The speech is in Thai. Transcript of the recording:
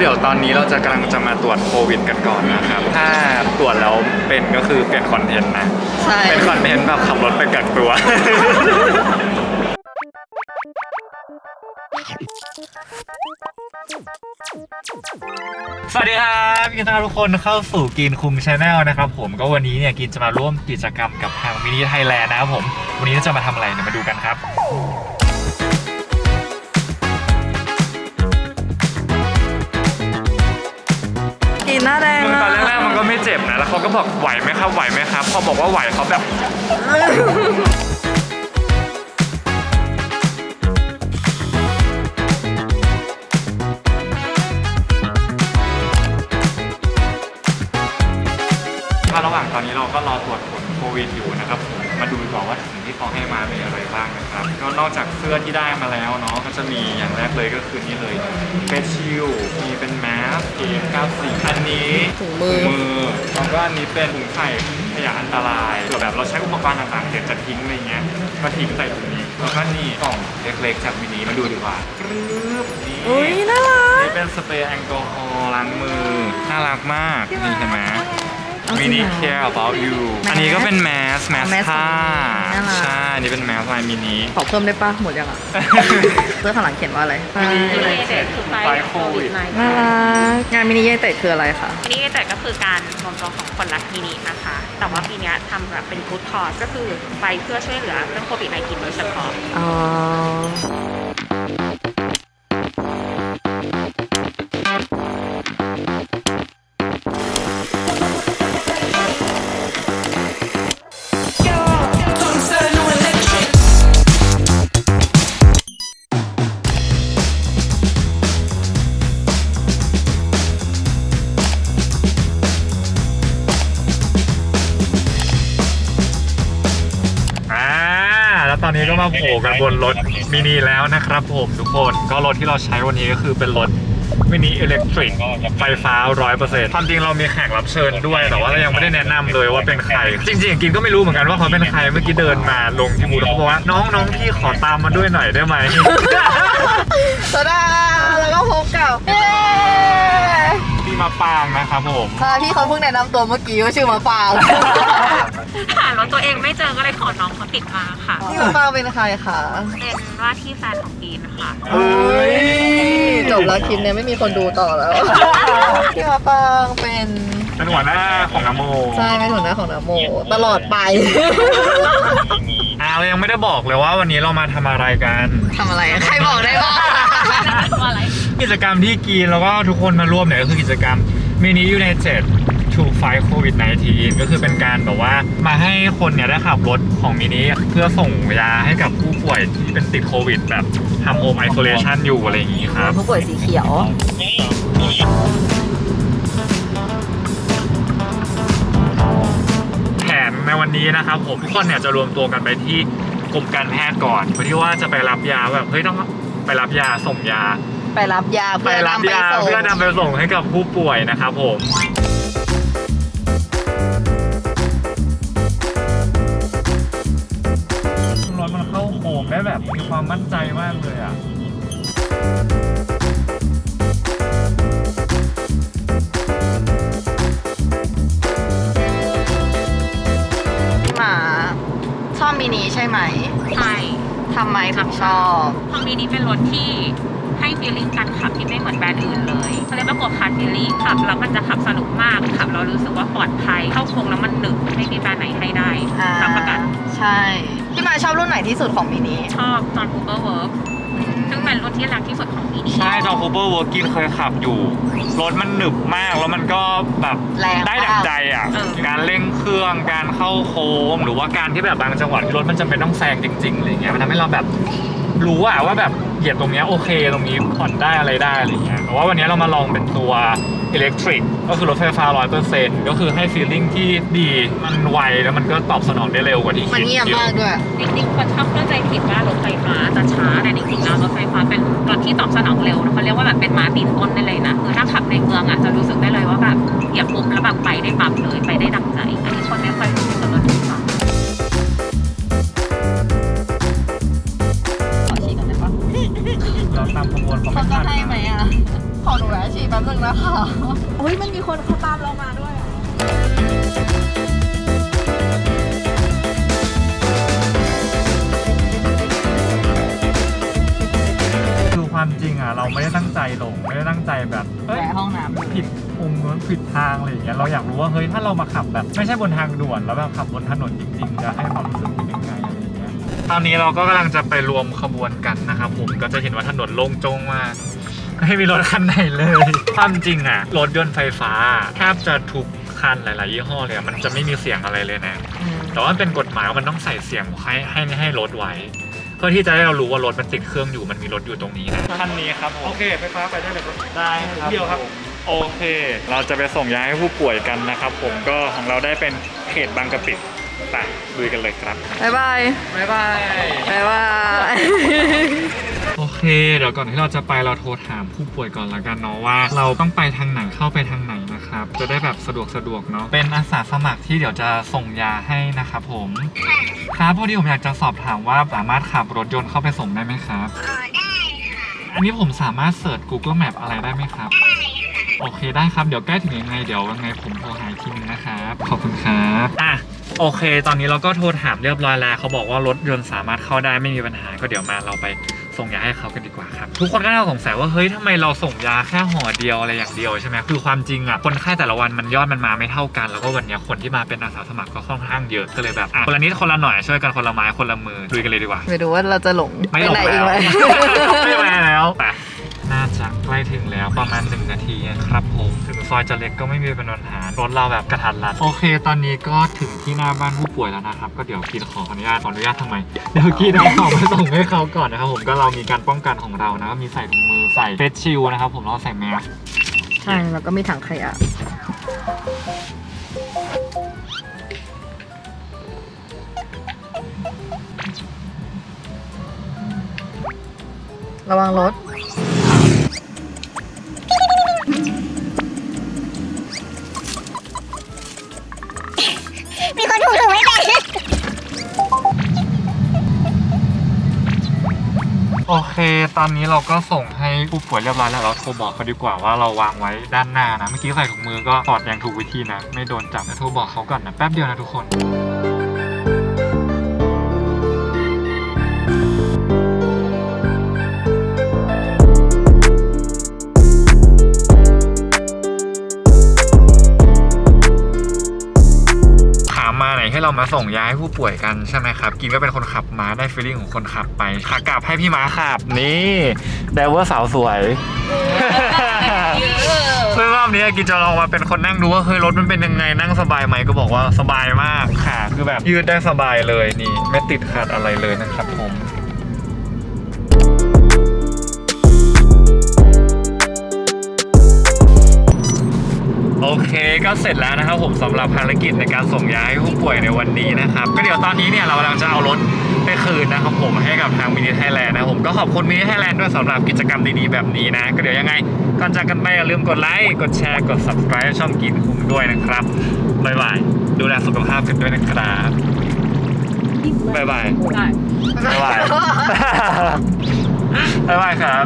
เดี๋ยวตอนนี้เราจะกำลังจะมาตรวจโควิดกันก่อนนะครับ ถ้าตรวจแล้วเป็นก็คือเปลี่ยนคอนเทนต์นะ ใช่ เป็นคอนเทนต์แบบขับรถไปกักตัว สวัสดีครับยินดีต้อนรับทุกคนเข้าสู่กินคุมชาแนลนะครับผมก็วันนี้เนี่ยกินจะมาร่วมกิจกรรมกับทางมินิไทยแลนด์นะครับผม วันนี้จะมาทำอะไรเนี่ยมาดูกันครับ เจ็บนะ แล้วเขาก็บอกไหวไหมครับไหวไหมครับ พอบอกว่าไหวเขาแบบ ถ้าระหว่างตอนนี้เราก็รอตรวจผลโควิดอยู่นะครับผมมาดูก่อนว่าถุงที่เขาให้มามีอะไรบ้างนะครับ ก็นอกจากเสื้อที่ได้มาแล้วเนาะก็จะมีอย่างแรกเลยก็คือนี่เลยเฟสชิลมีเป็นแม สเกม94 อันนี้ถุงมือมือแล้วก็อันนี้เป็นถุงใส่ขยะอันตรายเผื่อแบบเราใช้อุปกรณ์ต่างๆเดี๋ยวจะทิ้งอะไรเงี้ยก็ทิ้งใส่ถุงนี้แล้วก็นี่กล่องเล็กๆจากมินิมาดูดีกว่ากรึ๊บนี่ อุ้ยน่ารัก นี่เป็นสเปรย์แอลกอฮอล์ล้างมือ น่ารักมาก นี่เห็นไหม เอาจริมิงนิเหรอ care about you แมสอันนี้ก็เป็นแมสแมสแมสผ้า น่ารั กใช่นี่เป็นแมสลายมินิขอเพิ่มได้ปะหมดยังอะเสื้อข้างหลังเขียนว่าอะไรมินิมินิเต็ดคือไฟไฟโควิดน่ารักงานมินิเยเตะคืออะไรคะ มินิเต็ดก็คือการรวมตัวของคนรักมินินะคะ แต่ว่าปีเนี้ยทำแบบเป็นกู๊ดคอร์สก็คือไปเพื่อช่วยเหลือเรื่องโควิด -19 โดยเฉพาะ อ๋อ โผล่กันบนรถมินิแล้วนะครับผมทุกคนก็รถที่เราใช้วันนี้ก็คือเป็นรถมินิอิเล็กทริกไฟฟ้า100%ความจริงเรามีแขกรับเชิญด้วย แต่ว่าเรายังไม่ได้แนะนำเลยว่าเป็นใคร จริงๆ กินก็ไม่รู้เหมือนกันว่าเขาเป็นใคร เมื่อกี้เดินมาลงที่บูธเขาบอกว่า น้องน้องพี่ขอตามมาด้วยหน่อยได้ไหมสวัสดีแล้วก็พบกับเย้พี่มาปางนะครับผมค่ะพี่เขาเพิ่งแนะนำตัวเมื่อกี้ว่าชื่อหมาปาง หารถตัวเองไม่เจอก็เลยขอน้องเขาติดมาค่ะพี่หมาปางเป็นใครคะเป็นว่าที่แฟนของปีนค่ะ เฮ้ยจบแล้วคลิปเนี้ยไม่มีคนดูต่อแล้วพี่หมาปางเป็นเป็นหัวหน้าของนโมใช่เป็นหัวหน้าของนาโม ตลอดไปอ่าเรายังไม่ได้บอกเลยว่าวันนี้เรามาทำอะไรกันทำอะไรใครบอกได้บ้างว่าอะไรกิจกรรมที่กินแล้วก็ทุกคนมาร่วมเนี่ยก็คือกิจกรรมมินิยูไนเต็ด to fight covid 19ก็คือเป็นการแบบว่ามาให้คนเนี่ยได้ขับรถของมินิเพื่อส่งยาให้กับผู้ป่วยที่เป็นติดโควิด แบบทำโฮมไอโซเลชันอยู่อะไรอย่างนี้ครับผู้ป่วยสีเขียว แผนในวันนี้นะครับผมทุกคนเนี่ยจะรวมตัวกันไปที่กรมการแพทย์ก่อนเพื่อที่ว่าจะไปรับยาแบบเฮ้ยต้องไปรับยาส่งยา ไปรับยาไปเพื่อรับนำไปยาส่งเพื่อนำไปส่งให้กับผู้ป่วยนะครับผม แบบมีความมั่นใจมากเลยอะพี่หมาชอบมินิใช่ไหมใช่ทำไมถึงชอบทางมินิเป็นรถที่ให้ฟีลลิ่งการขับที่ไม่เหมือนแบรนด์อื่นเลยเขาเรียกว่ากดคาร์ฟีลลิ่งขับแล้วมันจะขับสนุกมากขับเรารู้สึกว่าปลอดภัยเข้าโค้งแล้วมันหนึบไม่มีแบรนด์ไหนให้ได้อ่ารับประกัน ใช่ พี่หมาชอบรุ่นไหนที่สุดของมินิชอบตอนคูเปอร์เวิร์กซึ่งเป็นรุ่นที่รักที่สุดของมินิ ใช่จอคูเปอร์วอร์กินเคยขับอยู่ รถมันหนึบมากแล้วมันก็แบบแรงได้ดั่งใจอะการเร่งเครื่องการเข้าโค้งหรือว่าการที่แบบบางจังหวะที่รถมันจำเป็นต้องแซงจริงๆอะไรเงี้ยมันทำให้เราแบบรู้อะว่าแบบเหยียบตรงเนี้ยโอเคตรงนี้ผ่อนได้อะไรได้อะไรเงี้ยแต่ว่าวันนี้เรามาลองเป็นตัว อิเล็กทริกก็คือรถไฟฟ้า 100%ก็คือให้ฟีลลิ่งที่ดีมันไวแล้วมันก็ตอบสนองได้เร็วกว่าที่มันคิดเงียบมากด้วย จริงๆคนชอบเข้าใจผิดว่ารถไฟฟ้าจะช้าแต่จริงๆแล้วรถไฟฟ้าเป็นรถที่ตอบสนองเร็วนะเขาเรียกว่าแบบเป็นม้าตีนต้นได้เลยนะคือถ้าขับในเมืองอะจะรู้สึกได้เลยว่าแบบเหยียบปุ๊บแล้วแบบไปได้ปั๊บเลยไปได้ดังใจ อันนี้คนไม่ค่อยรู้ ให้ไหมอะขอหนูแวะฉีดแป๊บป๊บนึงนะคะเฮ้ยมันมีคนเขาตามเรามาด้วยเหรอคือความจริงอะ เราไม่ได้ตั้งใจหลงไม่ได้ตั้งใจแบบเอ้ยแหวห้องน้ำผิดมุมนู้นผิดทางอะไรอย่างเงี้ยเราอยากรู้ว่าเฮ้ยถ้าเรามาขับแบบไม่ใช่บนทางด่วนแล้วแบบขับบนถนนจริงๆจะให้ความรู้สึกเป็นยังไงอะไรอย่างเงี้ยตอนนี้เราก็กำลังจะไปรวมขบวนกันนะครับผมก็จะเห็นว่าถนนโล่งโจ้งมาก ไม่มีรถคันไหนเลย ความจริงอะรถยนต์ไฟฟ้าแทบจะทุกคันหลาย ๆ ยี่ห้อเลยอะมันจะไม่มีเสียงอะไรเลยนะ แต่ว่ามันเป็นกฎหมายว่ามันต้องใส่เสียงให้ให้ให้รถไว้ เพื่อที่จะให้เรารู้ว่ารถมันติดเครื่องอยู่มันมีรถอยู่ตรงนี้นะคันนี้ครับโอเคไฟฟ้าไปได้เลยได้ครับเดียวครับ โอเค เราจะไปส่งยาให้ผู้ป่วยกันนะครับผมก็ของเราได้เป็นเขตบางกะปิไปลุยกันเลยครับบ๊ายบายบ๊ายบายบ๊ายบายโอ เคเดี๋ยวก่อนที่เราจะไปเราโทรถามผู้ป่วยก่อนละกันเนาะว่า เราต้องไปทางไหนเข้าไปทางไหนนะครับ จะได้แบบสะดวกสะดวกเนาะเป็นอาสาสมัครที่เดี๋ยวจะส่งยาให้นะครับผมครับพอดีผมอยากจะสอบถามว่าสามารถขับรถยนต์เข้าไปส่งได้ไหมครับอันนี้ผมสามารถเสิร์ช Google Map อะไรได้ไหมครับโอเคได้ครับเดี๋ยวใกล้ถึงยังไงเดี๋ยวยังไงผมโทรหาอีกทีนึงนะครับขอบคุณครับอะโอเค ตอนนี้เราก็โทรถามเรียบร้อยแล้วเขาบอกว่ารถยนต์สามารถเข้าได้ไม่มีปัญหาก็เดี๋ยวมาเราไป ส่งยาให้เขากันดีกว่าครับ ทุกคนก็น่าสงสัยว่าเฮ้ยทำไมเราส่งยาแค่ห่อเดียวอะไรอย่างเดียวใช่ไหมคือความจริงอะคนไข้แต่ละวันมันยอดมันมาไม่เท่ากัน แล้วก็วันเนี้ยคนที่มาเป็นอาสาสมัครก็ค่อนข้างเยอะก็เลยแบบอะคนละนิดคนละหน่อยช่วยกันคนละไม้คนละมือลุยกันเลยดีกว่า ไปดูว่าเราจะหลงไม่หลงปหนแล้วอีกไหมไม่มาแล้วแต่ น่าจะใกล้ถึงแล้วประมาณหนึ่งนาทีครับผมถึงซอยจะเล็กก็ไม่มีปัญหารถเราแบบกระทันรัดโอเค ตอนนี้ก็ถึงที่หน้าบ้านผู้ป่วยแล้วนะครับก็เดี๋ยวกินขออนุญาตขออนุญาตทำไมเดี๋ยวกินเอาของมาส่งให้เขาก่อนนะครับผมก็เรามีการป้องกันของเรานะก็มีใส่ถุงมือใส่เฟสชิลนะครับผมแล้วก็ใส่แมสใช่แล้วก็มีถังขยะระวังรถ โอเค ตอนนี้เราก็ส่งให้ผู้ป่วยเรียบร้อยแล้วเราโทรบอกเขาดีกว่าว่าเราวางไว้ด้านหน้านะ เมื่อกี้ใส่ถุงมือก็ถอดอย่างถูกวิธีนะ ไม่โดนจับนะโทรบอกเขาก่อนนะแป๊บเดียวนะทุกคน ให้เรามาส่งยาให้ผู้ป่วยกันใช่ไหมครับกินก็เป็นคนขับมาได้ฟีลลิ่งของคนขับไปขากลับให้พี่ม้าขับนี่ไดเวอร์สาวสวยซึ่งรอบนี้กินจะลองมาเป็นคนนั่งดูว่าเฮ้ยรถมันเป็นยังไงนั่งสบายไหมก็บอกว่าสบายมากค่ะคือแบบยืดได้สบายเลยนี่ ไม่ติดขัดอะไรเลยนะครับผม โอเคก็เสร็จแล้วนะครับผมสำหรับภารกิจในการส่งยาให้ผู้ป่วยในวันนี้นะครับ ก็เดี๋ยวตอนนี้เนี่ยเรากำลังจะเอารถไปคืนนะครับผมให้กับทางมินิไทยแลนด์นะครับผมก็ขอบคุณมินิไทยแลนด์ด้วยสำหรับกิจกรรมดีๆแบบนี้นะ ก็เดี๋ยวยังไงก่อนจากกันไปอย่าลืมกดไลค์กดแชร์กด subscribe ช่องกินคุ้มด้วยนะครับบ๊ายบายดูแลสุขภาพกันด้วยนะครับบ๊ายบายได้บ๊ายบายบ๊ายบายครับ